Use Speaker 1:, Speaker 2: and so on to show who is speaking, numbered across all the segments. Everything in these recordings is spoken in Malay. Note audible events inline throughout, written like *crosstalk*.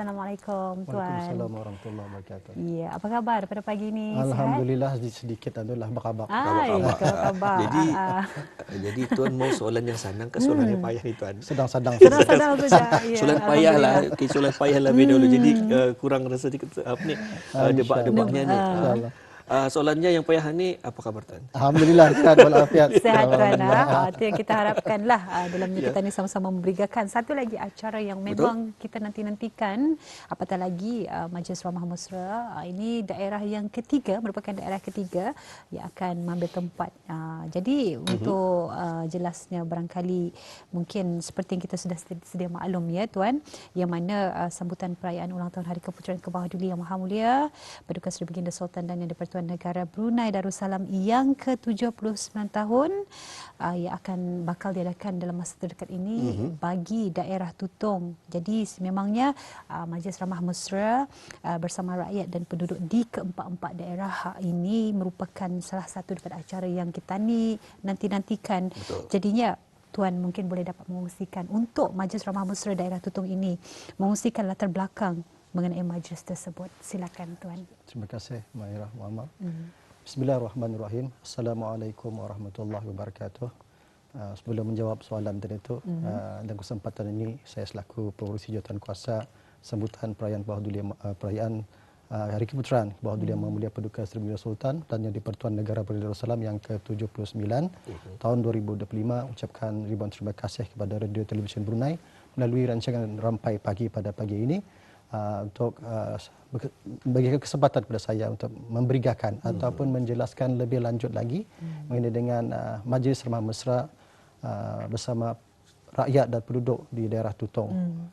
Speaker 1: Assalamualaikum Tuan.
Speaker 2: Waalaikumsalam warahmatullahi wabarakatuh.
Speaker 1: Ya, apa khabar pada pagi ini?
Speaker 2: Alhamdulillah sedikit, sedikit adalah berkhabar.
Speaker 1: Sihat? Ay, khabar.
Speaker 3: Jadi
Speaker 1: ah, *laughs*
Speaker 3: jadi tuan mau soalan yang senang ke soalan yang payah ni tuan?
Speaker 2: Sedang-sedang.
Speaker 1: Sedang-sedang *laughs* saja. Ya,
Speaker 3: soalan payah lah, okay, soalan payah lah dulu. Jadi uh, kurang rasa sedikit apa ni uh, debat-debatnya ni.
Speaker 2: InsyaAllah.
Speaker 3: Uh, soalannya yang payah ni apa khabar tuan?
Speaker 2: Alhamdulillah *laughs* sehat walafiat.
Speaker 1: Sehat tuan ah. Itu yang kita harapkanlah ah, dalam yeah. kita ni sama-sama memberikan satu lagi acara yang memang Betul? kita nanti-nantikan apatah lagi uh, Majlis Ramah Mesra uh, ini daerah yang ketiga merupakan daerah ketiga yang akan mengambil tempat. Uh, jadi uh-huh. untuk uh, jelasnya barangkali mungkin seperti yang kita sudah sedia maklum ya tuan yang mana uh, sambutan perayaan ulang tahun Hari Keputusan Kebahaduli Yang Maha Mulia Paduka Seri Baginda Sultan dan Yang di-Pertuan Negara Brunei Darussalam yang ke-79 tahun uh, yang akan bakal diadakan dalam masa terdekat ini mm-hmm. bagi daerah Tutong. Jadi memangnya uh, Majlis Ramah Mesra uh, bersama rakyat dan penduduk di keempat-empat daerah ini merupakan salah satu daripada acara yang kita ni nanti-nantikan. Betul. Jadinya Tuan mungkin boleh dapat mengungsikan untuk Majlis Ramah Mesra daerah Tutong ini mengungsikan latar belakang mengenai majlis tersebut. Silakan tuan.
Speaker 2: Terima kasih Maira Muhammad. Mm. Bismillahirrahmanirrahim. Assalamualaikum warahmatullahi wabarakatuh. Uh, sebelum menjawab soalan tadi itu mm-hmm. uh, dan kesempatan ini saya selaku pengurusi jawatan kuasa sambutan perayaan Bawah Dulia uh, perayaan uh, Hari Keputaran Bawah Dulia mm-hmm. Mulia Paduka Seri Baginda Sultan dan yang di-Pertuan Negara Brunei Darussalam yang ke-79 mm-hmm. tahun 2025 ucapkan ribuan terima kasih kepada Radio Televisyen Brunei melalui rancangan Rampai Pagi pada pagi ini untuk uh, bagi kesempatan kepada saya untuk memberikan hmm. ataupun menjelaskan lebih lanjut lagi hmm. mengenai dengan uh, Majlis Remah Mesra uh, bersama rakyat dan penduduk di daerah Tutong. Hmm.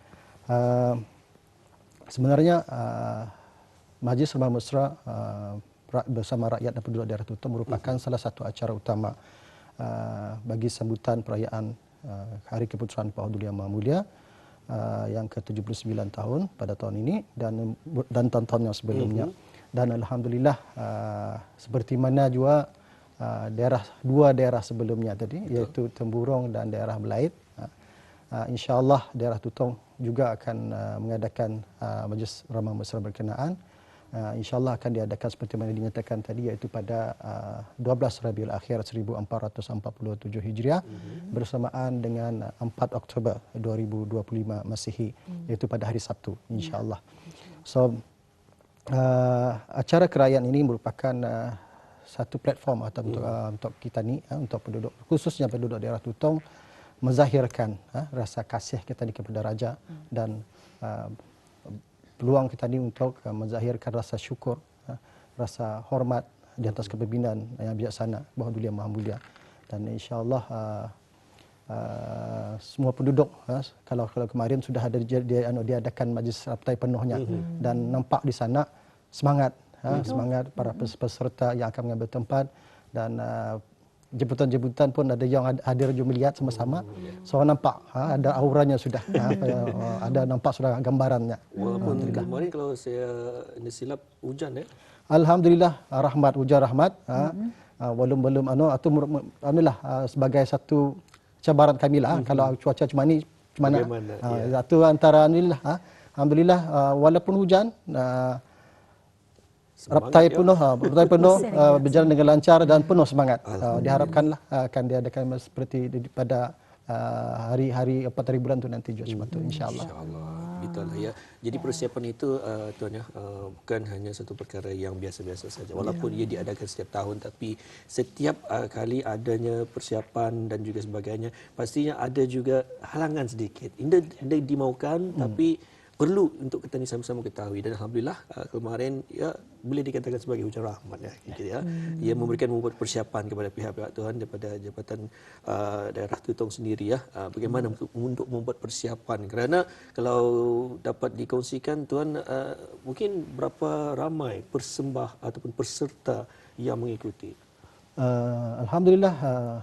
Speaker 2: Uh, sebenarnya uh, Majlis Remah Mesra uh, bersama rakyat dan penduduk daerah Tutong merupakan hmm. salah satu acara utama uh, bagi sambutan perayaan uh, Hari Keputusan Pak Abdul Yang Maha Mulia uh, yang ke-79 tahun pada tahun ini dan dan tahun-tahun yang sebelumnya. Mm-hmm. Dan alhamdulillah uh, seperti mana juga uh, daerah dua daerah sebelumnya tadi Betul. iaitu Temburong dan daerah Belait. Uh, uh, insya-Allah daerah Tutong juga akan uh, mengadakan uh, majlis ramah mesra berkenaan uh, insyaallah akan diadakan seperti mana dinyatakan tadi iaitu pada uh, 12 Rabiul Akhir 1447 Hijriah mm-hmm. bersamaan dengan 4 Oktober 2025 Masihi mm. iaitu pada hari Sabtu insyaallah. Mm. So uh, acara kerajaan ini merupakan uh, satu platform atau untuk, uh, untuk kita ni uh, untuk penduduk khususnya penduduk daerah Tutong menzahirkan uh, rasa kasih kita di kepada raja mm. dan uh, peluang kita ni untuk uh, menzahirkan rasa syukur, uh, rasa hormat di atas kepimpinan yang bijaksana Bawah Dulia Maha Mulia. Dan insyaAllah uh, uh, semua penduduk, uh, kalau kalau kemarin sudah ada dia, dia, dia adakan majlis raptai penuhnya mm-hmm. dan nampak di sana semangat, uh, semangat para peserta yang akan mengambil tempat dan uh, jemputan-jemputan pun ada yang hadir juga melihat sama-sama. So nampak ha, ada auranya sudah. Ha, *laughs* ada nampak sudah gambarannya.
Speaker 3: Walaupun kemarin kalau saya ini silap hujan ya.
Speaker 2: Alhamdulillah rahmat hujan rahmat. Ha, mm-hmm. belum belum anu atau alhamdulillah sebagai satu cabaran kami lah mm-hmm. kalau cuaca cuma ni macam mana. Ha. Satu antara alhamdulillah ha, alhamdulillah walaupun hujan Raptai penuh, ha, raptai *laughs* penuh uh, berjalan dengan lancar dan penuh semangat. Uh, diharapkanlah uh, akan diadakan seperti pada uh, hari-hari empat hari bulan tu nanti juga semata insyaallah. Insyaallah.
Speaker 3: Betul lah ya. Jadi persiapan itu uh, tuan ya uh, bukan hanya satu perkara yang biasa-biasa saja. Walaupun ya. ia diadakan setiap tahun tapi setiap uh, kali adanya persiapan dan juga sebagainya pastinya ada juga halangan sedikit. Ini dimaukan hmm. tapi perlu untuk kita ni sama-sama ketahui dan alhamdulillah uh, kemarin ya boleh dikatakan sebagai hujan rahmat ya gitu ya hmm. ia memberikan membuat persiapan kepada pihak-pihak Tuhan daripada jabatan uh, daerah Tutong sendiri ya uh, bagaimana hmm. untuk, untuk membuat persiapan kerana kalau dapat dikongsikan Tuhan uh, mungkin berapa ramai persembah ataupun peserta yang mengikuti
Speaker 2: uh, alhamdulillah uh,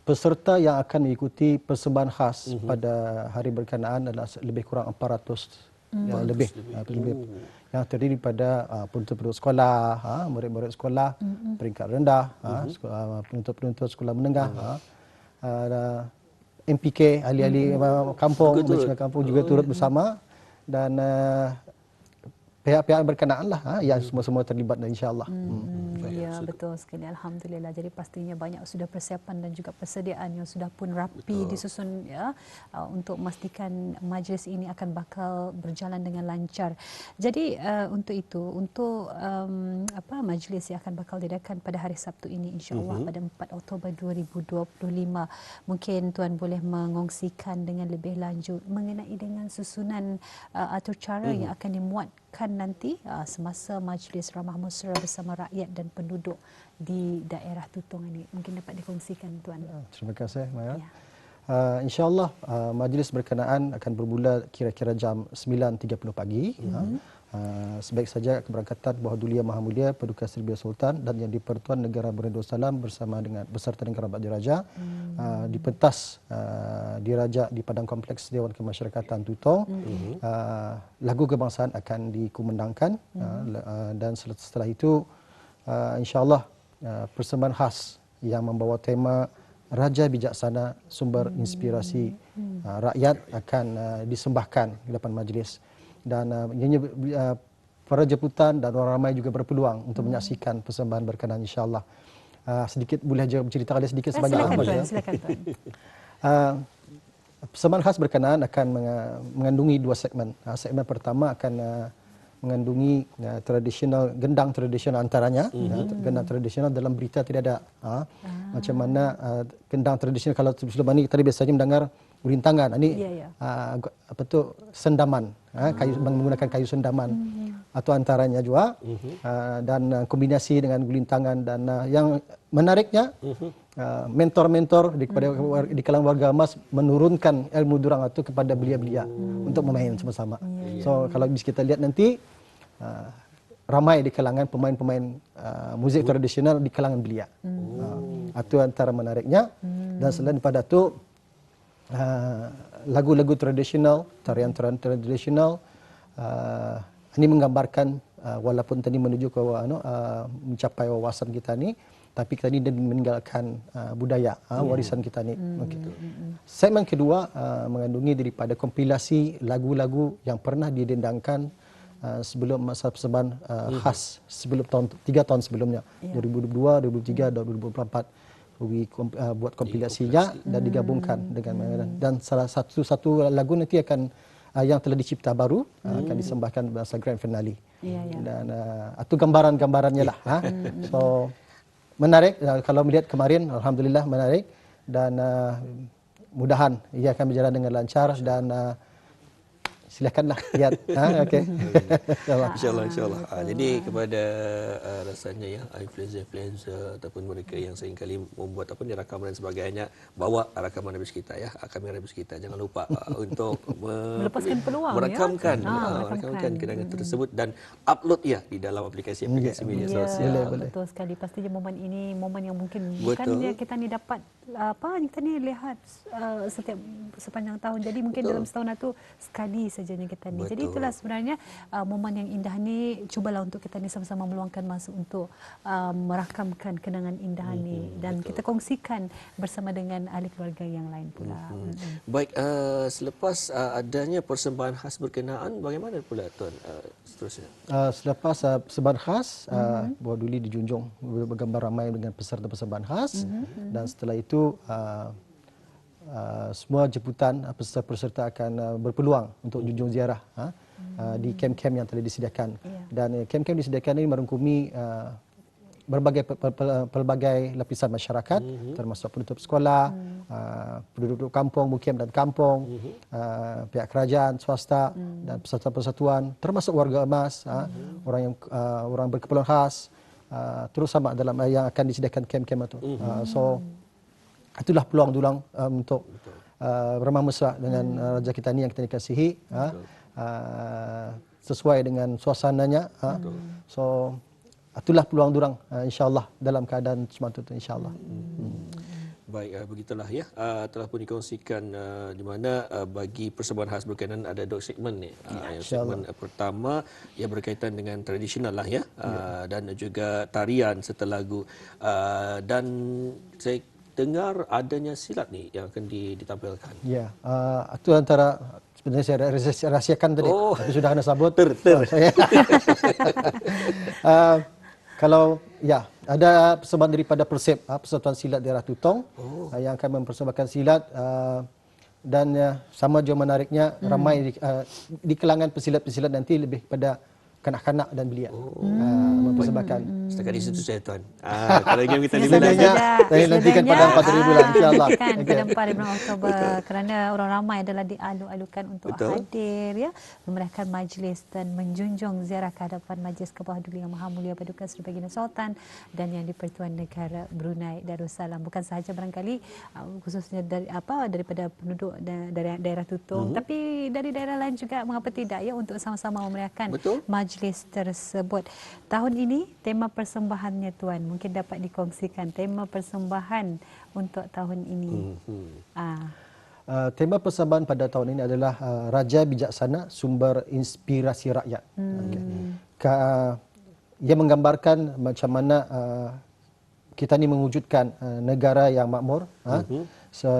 Speaker 2: peserta yang akan mengikuti persembahan khas mm-hmm. pada hari berkenaan adalah lebih kurang 400 mm. ya, lebih lebih, lebih oh. yang terdiri pada uh, penuntut-penuntut sekolah, ha, murid-murid sekolah mm-hmm. peringkat rendah, mm-hmm. ha, penuntut-penuntut sekolah menengah, mm-hmm. ha, uh, MPK ahli-ahli mm-hmm. kampung, Betul. kampung juga oh. turut bersama dan uh, pihak-pihak berkenaan lah ha, yang semua-semua terlibat insyaAllah.
Speaker 1: Hmm, hmm, ya betul sekali Alhamdulillah. Jadi pastinya banyak sudah persiapan dan juga persediaan yang sudah pun rapi betul. disusun ya uh, untuk memastikan majlis ini akan bakal berjalan dengan lancar. Jadi uh, untuk itu untuk um, apa majlis yang akan bakal diadakan pada hari Sabtu ini insya-Allah uh-huh. pada 4 Oktober 2025 mungkin tuan boleh mengongsikan dengan lebih lanjut mengenai dengan susunan uh, atau cara uh-huh. yang akan dimuatkan nanti uh, semasa majlis ramah mesra bersama rakyat dan penduduk di daerah Tutong ini. Mungkin dapat dikongsikan tuan.
Speaker 2: Ya, terima kasih Maya. Ya. Uh, InsyaAllah uh, majlis berkenaan akan bermula kira-kira jam 9.30 pagi. Mm-hmm. Uh, Uh, sebaik saja keberangkatan Bawah Dulia Maha Mulia Paduka Sri Sultan dan yang di-Pertuan Negara Brunei Darussalam bersama dengan beserta dengan kerabat diraja hmm. uh, di pentas uh, diraja di Padang Kompleks Dewan Kemasyarakatan Tutong hmm. uh, lagu kebangsaan akan dikumandangkan hmm. uh, dan setelah itu uh, insyaallah uh, persembahan khas yang membawa tema Raja Bijaksana Sumber Inspirasi hmm. uh, Rakyat akan uh, disembahkan di depan majlis dan uh, uh, para jemputan dan orang ramai juga berpeluang untuk hmm. menyaksikan persembahan berkenaan insyaallah. Uh, sedikit boleh aja bercerita kali sedikit sebanyak
Speaker 1: apa ya. Silakan tuan. *laughs*
Speaker 2: uh, persembahan khas berkenaan akan mengandungi dua segmen. Uh, segmen pertama akan uh, mengandungi uh, tradisional gendang tradisional antaranya mm-hmm. uh, gendang tradisional dalam berita tidak ada uh, ah. macam mana uh, gendang tradisional kalau sebelum ini tadi biasanya mendengar gulintangan ini yeah, yeah. Uh, apa tu sendaman uh, kayu mm-hmm. menggunakan kayu sendaman mm-hmm. atau antaranya juga mm-hmm. uh, dan uh, kombinasi dengan gulintangan dan uh, yang menariknya mm-hmm. uh, mentor-mentor di kepada mm-hmm. di kalangan warga emas menurunkan ilmu durang itu kepada belia-belia mm-hmm. untuk memain sama-sama yeah, so kalau bisa kita lihat nanti uh, ramai di kalangan pemain-pemain uh, muzik tradisional di kalangan belia. Hmm. Uh, itu antara menariknya. Hmm. Dan selain daripada itu, uh, lagu-lagu tradisional, tarian-tarian tradisional, uh, ini menggambarkan uh, walaupun tadi menuju ke uh, mencapai wawasan kita ni, tapi kita ni meninggalkan uh, budaya uh, warisan kita ni. Hmm. Okay. Segmen kedua uh, mengandungi daripada kompilasi lagu-lagu yang pernah didendangkan Uh, sebelum masa persembahan uh, hmm. khas sebelum tahun tiga tahun sebelumnya yeah. 2002 2003 dan 2004 we uh, buat kompilasinya dan digabungkan hmm. dengan hmm. dan salah satu satu lagu nanti akan uh, yang telah dicipta baru uh, hmm. akan disembahkan masa grand finale yeah, yeah. dan uh, itu gambaran-gambarannya lah ha? Hmm. so menarik uh, kalau melihat kemarin alhamdulillah menarik dan uh, mudahan ia akan berjalan dengan lancar dan uh, silakanlah lihat *laughs* ha okey
Speaker 3: insyaallah *laughs* insyaallah ha, jadi kepada uh, rasanya ya influencer influencer ataupun mereka yang sering kali membuat apa ni rakaman dan sebagainya bawa rakaman habis kita ya ah, kamera habis kita jangan lupa uh, *laughs* untuk
Speaker 1: melepaskan peluang
Speaker 3: merakamkan
Speaker 1: ya?
Speaker 3: ha, uh, merakamkan kenangan hmm. tersebut dan upload ya di dalam aplikasi-aplikasi yeah. media yeah. sosial
Speaker 1: boleh, boleh. betul sekali pastinya momen ini momen yang mungkin bukan dia kita ni dapat apa kita ni lihat uh, setiap sepanjang tahun jadi mungkin betul. dalam setahun itu sekali sejanya kita ni. Betul. Jadi itulah sebenarnya uh, momen yang indah ni cubalah untuk kita ni sama-sama meluangkan masa untuk uh, merakamkan kenangan indah mm-hmm. ni dan Betul. kita kongsikan bersama dengan ahli keluarga yang lain pula. Mm-hmm.
Speaker 3: Mm-hmm. Baik uh, selepas uh, adanya persembahan khas berkenaan bagaimana pula tuan uh, seterusnya?
Speaker 2: Uh, selepas uh, persembahan khas uh, mm-hmm. uh, Duli dijunjung bergambar ramai dengan peserta persembahan khas mm-hmm. dan setelah itu uh, Uh, semua jemputan uh, peserta-peserta akan uh, berpeluang untuk junjung ziarah uh, uh, di kem-kem yang telah disediakan. Yeah. Dan uh, kem-kem disediakan ini merangkumi uh, berbagai pelbagai lapisan masyarakat mm-hmm. termasuk penduduk sekolah, mm. uh, penduduk kampung, mukim dan kampung, mm-hmm. uh, pihak kerajaan, swasta mm. dan peserta persatuan termasuk warga emas, mm-hmm. uh, orang yang uh, orang berkeperluan khas uh, terus sama dalam uh, yang akan disediakan kem-kem itu. Mm-hmm. Uh, so itulah peluang dulang um, untuk uh, ramah mesra dengan hmm. raja kita ni yang kita dikasihi uh, uh, sesuai dengan suasananya uh, so itulah peluang durang uh, insyaallah dalam keadaan semata itu insyaallah hmm.
Speaker 3: hmm. Baik, uh, begitulah ya. Uh, telah pun dikongsikan uh, di mana uh, bagi persembahan khas berkenaan ada dua segmen ni. Uh, ya, segmen uh, pertama yang berkaitan dengan tradisional lah ya. Uh, ya. Dan juga tarian serta lagu. Uh, dan saya dengar adanya silat ni yang akan ditampilkan.
Speaker 2: Ya, uh, itu antara sebenarnya saya rahsia- rahsiakan tadi
Speaker 3: Oh.
Speaker 2: tapi sudah anda sabut
Speaker 3: Ter, ter.
Speaker 2: Ah, saya Ah, *laughs* kalau ya ada persembahan daripada Persib ah, Persatuan Silat Daerah Tutong
Speaker 3: Oh.
Speaker 2: ah, yang akan mempersembahkan silat ah, dan ah, sama juga menariknya
Speaker 3: Hmm.
Speaker 2: ramai di, ah, di kalangan pesilat-pesilat nanti lebih pada kanak-kanak dan belia ah, mempersembahkan
Speaker 3: Setakat di situ *laughs* saya tuan. Ah, kalau game kita
Speaker 2: Sebenarnya,
Speaker 3: belas
Speaker 2: saya nantikan pada 4 hari bulan, insyaAllah.
Speaker 1: Nantikan
Speaker 2: Okey.
Speaker 1: pada 4 hari bulan Oktober kerana orang ramai adalah dialu-alukan untuk
Speaker 3: Betul.
Speaker 1: hadir ya memeriahkan majlis dan menjunjung ziarah ke hadapan Majlis ke bawah Duli Yang Maha Mulia Paduka Seri Baginda Sultan dan yang di-Pertuan Negara Brunei Darussalam bukan sahaja barangkali uh, khususnya dari apa daripada penduduk da- dari daerah Tutong
Speaker 3: Mhm.
Speaker 1: tapi dari daerah lain juga mengapa tidak ya untuk sama-sama memeriahkan
Speaker 3: Betul.
Speaker 1: majlis tersebut. Tahun ini tema persembahannya tuan mungkin dapat dikongsikan tema persembahan untuk tahun ini.
Speaker 3: Hmm.
Speaker 1: Ah,
Speaker 2: Uh, tema persembahan pada tahun ini adalah uh, Raja Bijaksana Sumber Inspirasi Rakyat. Hmm. Okay. Ka, ia menggambarkan macam mana uh, kita ni mewujudkan uh, negara yang makmur uh, so,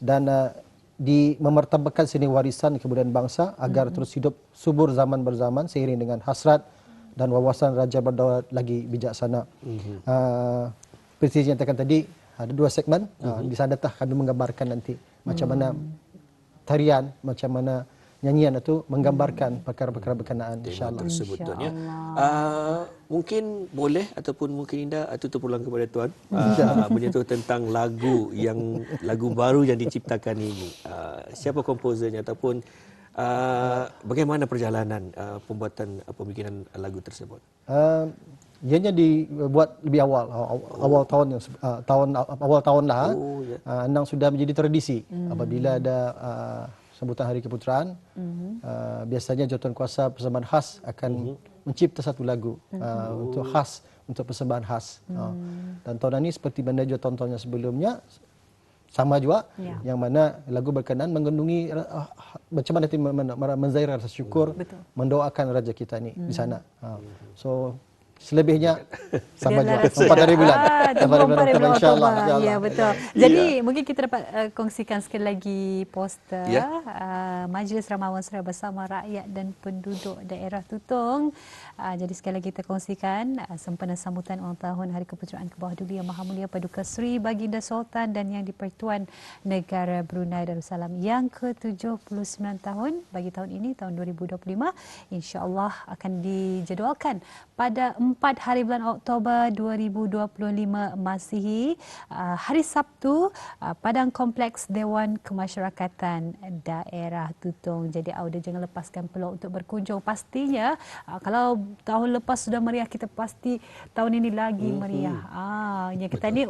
Speaker 2: dan uh, di memertabakan seni warisan kebudayaan bangsa agar terus hidup subur zaman berzaman seiring dengan hasrat dan wawasan raja berdaulat lagi bijaksana. Uh, seperti yang nyatakan tadi ada dua segmen. Uh, di sana dah kami menggambarkan nanti macam mana tarian macam mana nyanyian itu menggambarkan perkara-perkara berkenaan insyaallah.
Speaker 3: tersebut tuan ya. Uh, mungkin boleh ataupun mungkin indah uh, tutup peluang kepada tuan uh, menyentuh tentang lagu yang lagu baru yang diciptakan ini. Uh, siapa komposernya ataupun uh, bagaimana perjalanan uh, pembuatan uh, pembikinan lagu tersebut?
Speaker 2: Uh, ianya dibuat lebih awal awal, awal tahun yang uh, tahun awal tahun lah.
Speaker 3: Oh, ya.
Speaker 2: Uh, Endang sudah menjadi tradisi apabila ada uh, sambutan hari keputeraan uh, biasanya jawatan kuasa persembahan khas akan mencipta satu lagu uh, untuk khas untuk persembahan khas. Uh, dan tahun ini seperti mana juga tahun-tahun yang sebelumnya sama juga
Speaker 1: Ya.
Speaker 2: yang mana lagu berkenaan mengandungi uh, macam mana nanti men- men- menzairkan rasa syukur
Speaker 1: Betul.
Speaker 2: mendoakan raja kita ni di sana. Ha. So selebihnya *laughs* sampai
Speaker 1: rahsia.
Speaker 2: empat hari bulan.
Speaker 1: Ah,
Speaker 2: Empat hari bulan Oktober, insyaallah.
Speaker 1: Ya betul. Jadi mungkin kita dapat uh, kongsikan sekali lagi poster
Speaker 3: Ya.
Speaker 1: uh, Majlis Ramawan Surau bersama rakyat dan penduduk daerah Tutong. Uh, jadi sekali lagi kita kongsikan uh, sempena sambutan ulang tahun Hari Keputeraan ke bawah Duli Yang Maha Mulia Paduka Seri Baginda Sultan dan yang di-Pertuan Negara Brunei Darussalam yang ke-79 tahun bagi tahun ini tahun 2025 insya-Allah akan dijadualkan pada 4 hari bulan Oktober 2025 Masihi uh, hari Sabtu uh, Padang Kompleks Dewan Kemasyarakatan Daerah Tutong. Jadi audio jangan lepaskan peluang untuk berkunjung. Pastinya uh, kalau tahun lepas sudah meriah kita pasti tahun ini lagi meriah. Ah, ya kita ni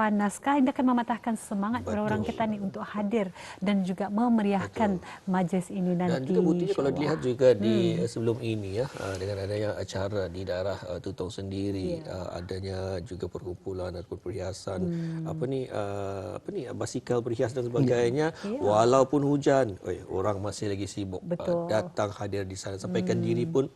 Speaker 1: hujankah panaskah ini akan mematahkan semangat orang-orang kita ni untuk hadir dan juga memeriahkan majlis ini nanti.
Speaker 3: Dan juga buktinya kalau dilihat juga di hmm. sebelum ini ya uh, dengan adanya acara di daerah uh, Tutong sendiri
Speaker 1: Ya.
Speaker 3: uh, adanya juga perkumpulan ataupun perhiasan apa ni uh, apa ni basikal berhias dan sebagainya
Speaker 1: Ya.
Speaker 3: walaupun hujan oi orang masih lagi sibuk
Speaker 1: Betul.
Speaker 3: uh, datang hadir di sana sampaikan diri pun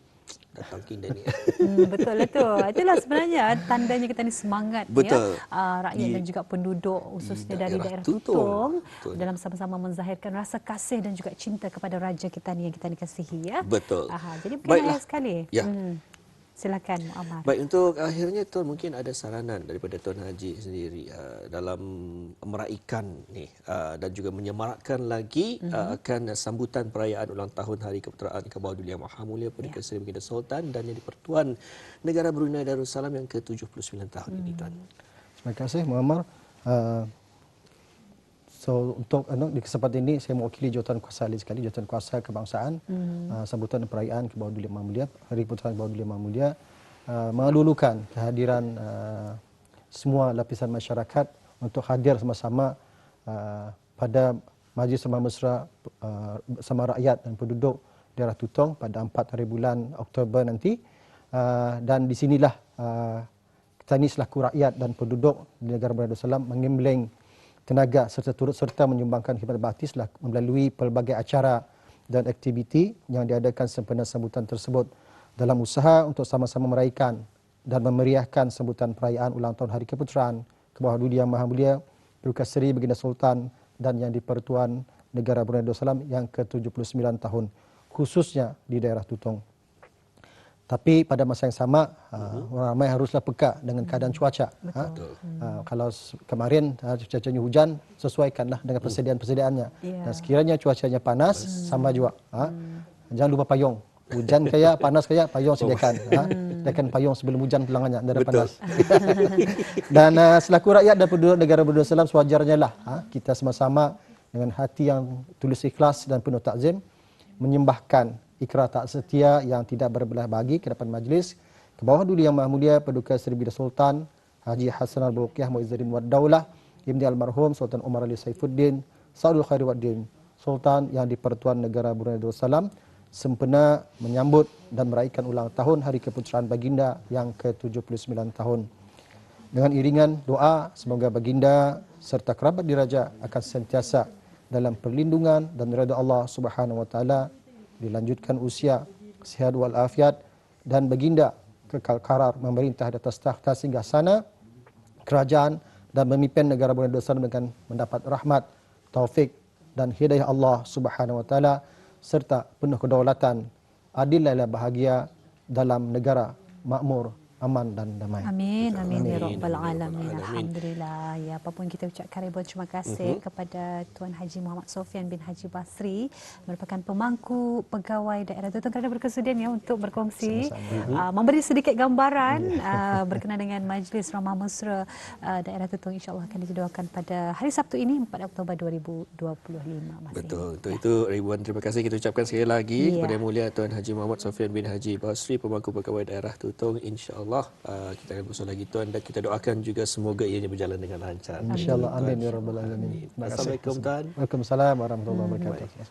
Speaker 3: datang kita ni
Speaker 1: Hmm, betul lah tu. Itulah sebenarnya tandanya kita ni semangat
Speaker 3: Betul.
Speaker 1: ya. Uh, rakyat
Speaker 3: Di-
Speaker 1: dan juga penduduk khususnya dari
Speaker 3: daerah
Speaker 1: daerah
Speaker 3: Tutong.
Speaker 1: Tutong
Speaker 3: Betul.
Speaker 1: dalam sama-sama menzahirkan rasa kasih dan juga cinta kepada raja kita ni yang kita ni kasihi ya.
Speaker 3: Betul.
Speaker 1: Aha, jadi ayat sekali.
Speaker 3: Ya.
Speaker 1: Hmm. Silakan Muammar.
Speaker 3: Baik untuk akhirnya Tuan mungkin ada saranan daripada Tuan Haji sendiri uh, dalam meraikan ni uh, dan juga menyemarakkan lagi
Speaker 1: Mhm.
Speaker 3: uh, akan sambutan perayaan ulang tahun Hari Keputeraan ke bawah Duli Yang Maha Mulia
Speaker 1: Ya.
Speaker 3: Paduka Seri Baginda Sultan dan yang di-Pertuan Negara Brunei Darussalam yang ke-79 tahun ini Tuan.
Speaker 2: Terima kasih Muammar. Uh, so untuk anu, di kesempatan ini saya mewakili jawatan kuasa sekali jawatan kuasa kebangsaan mm. uh, sambutan perayaan ke bawah Duli Maha Mulia Hari Putera ke bawah Duli Maha Mulia uh, melulukan kehadiran uh, semua lapisan masyarakat untuk hadir sama-sama uh, pada Majlis Sembah Mesra uh, bersama rakyat dan penduduk daerah Tutong pada 4 hari bulan Oktober nanti uh, dan di sinilah uh, kita ini selaku rakyat dan penduduk di negara Berada Salam mengimbling tenaga serta turut serta menyumbangkan khidmat bakti selah- melalui pelbagai acara dan aktiviti yang diadakan sempena sambutan tersebut dalam usaha untuk sama-sama meraihkan dan memeriahkan sambutan perayaan ulang tahun Hari Keputeraan ke bawah Duli Yang Maha Mulia Paduka Seri Baginda Sultan dan yang di-Pertuan negara Brunei Darussalam yang ke-79 tahun khususnya di daerah Tutong. Tapi pada masa yang sama uh, orang ramai haruslah peka dengan keadaan cuaca. Ha? Uh, kalau s- kemarin uh, cuacanya hujan sesuaikanlah dengan persediaan-persediaannya.
Speaker 1: Ya.
Speaker 2: Dan sekiranya cuacanya panas sama juga. Ha? Jangan lupa payung. Hujan kaya, *laughs* panas kaya, payung sediakan. Ha? Sediakan payung sebelum hujan pulangannya, dan
Speaker 3: Betul.
Speaker 2: panas. *laughs* dan uh, selaku rakyat dan penduduk negara Brunei Darussalam sewajarnya lah ha? kita sama-sama dengan hati yang tulus ikhlas dan penuh takzim menyembahkan ikrar tak setia yang tidak berbelah bagi ke depan majlis ke bawah dulu yang Maha Mulia Paduka Seri Bida Sultan Haji Hasan Al-Bulqiyah Muizzuddin Wad Daulah Ibni Almarhum Sultan Umar Ali Saifuddin Saudul Khairi Waddin Sultan yang di-Pertuan Negara Brunei Darussalam sempena menyambut dan meraihkan ulang tahun Hari Keputeraan Baginda yang ke-79 tahun. Dengan iringan doa semoga baginda serta kerabat diraja akan sentiasa dalam perlindungan dan redha Allah Subhanahu wa taala dilanjutkan usia sihat wal afiat dan baginda kekal karar memerintah di atas takhta singgah sana kerajaan dan memimpin negara Brunei Darussalam dengan mendapat rahmat, taufik dan hidayah Allah Subhanahu wa taala serta penuh kedaulatan, adil dan bahagia dalam negara makmur, aman dan damai.
Speaker 1: Amin, amin, ya
Speaker 3: Amin,
Speaker 1: Rabbal
Speaker 3: ya
Speaker 1: Alamin.
Speaker 3: Rabbal Alamin.
Speaker 1: Alhamdulillah. Ya, apapun kita ucapkan ribuan terima kasih kepada Tuan Haji Muhammad Sofian bin Haji Basri merupakan pemangku pegawai daerah Tutong kerana berkesudian ya untuk berkongsi uh, memberi sedikit gambaran uh, berkenaan dengan Majlis Ramah Mesra uh, daerah Tutong insya-Allah akan dijadualkan pada hari Sabtu ini 4 Oktober 2025 masih.
Speaker 3: Betul. Untuk itu ribuan terima kasih kita ucapkan sekali lagi
Speaker 1: Ya.
Speaker 3: kepada Yang Mulia Tuan Haji Muhammad Sofian bin Haji Basri pemangku pegawai daerah Tutong insya-Allah uh, kita akan bersama lagi tuan dan kita doakan juga semoga ianya berjalan dengan lancar.
Speaker 2: InsyaAllah amin ya rabbal alamin.
Speaker 3: Assalamualaikum tuan.
Speaker 2: Waalaikumsalam warahmatullahi wabarakatuh.